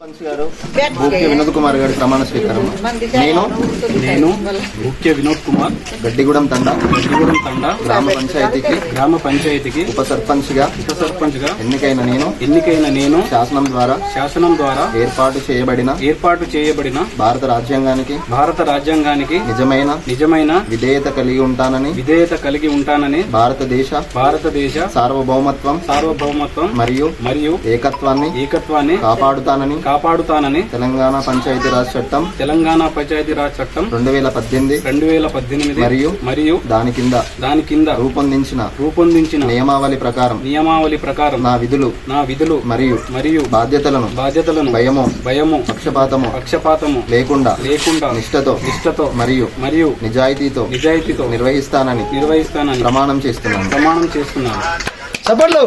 Punch గారు. ముఖ్య వినోద్ కుమార్ గారి ప్రమాణ స్వీకారం. నేను నేను ముఖ్య వినోద్ కుమార్ గడ్డిగూడెం తండ గడ్డిగూడెం తండ గ్రామ పంచాయతీకి గ్రామ పంచాయతీకి ఉప సర్పంచ్గా ఉప సర్పంచ్గా ఎన్నికైన నేను ఎన్నికైన నేను శాసనం ద్వారా శాసనం ద్వారా ఏర్పాటు చేయబడిన ఏర్పాటు చేయబడిన భారత రాజ్యాంగానికి భారత రాజ్యాంగానికి నిజమైన నిజమైన విధేయత కలిగి ఉంటానని విధేయత కలిగి ఉంటానని భారతదేశ భారతదేశ సార్వభౌమత్వం సార్వభౌమత్వం మరియు మరియు ఏకత్వాన్ని ఏకత్వాన్ని కాపాడుతానని కాపాడుతానని తెలంగాణ పంచాయతీరాజ్ చట్టం తెలంగాణ పంచాయతీరాజ్ చట్టం రెండు వేల పద్దెనిమిది రెండు వేల పద్దెనిమిది మరియు మరియు దాని కింద దాని కింద రూపొందించిన రూపొందించిన నియమావళి ప్రకారం నియమావళి ప్రకారం నా విధులు నా విధులు మరియు మరియు బాధ్యతలను బాధ్యతలను భయము భయము పక్షపాతము పక్షపాతము లేకుండా లేకుండా నిష్ఠతో నిష్ఠతో మరియు మరియు నిజాయితీతో నిజాయితీతో నిర్వహిస్తానని నిర్వహిస్తానని ప్రమాణం చేస్తున్నాను. ప్రమాణం చేస్తున్నాను. చెప్పండి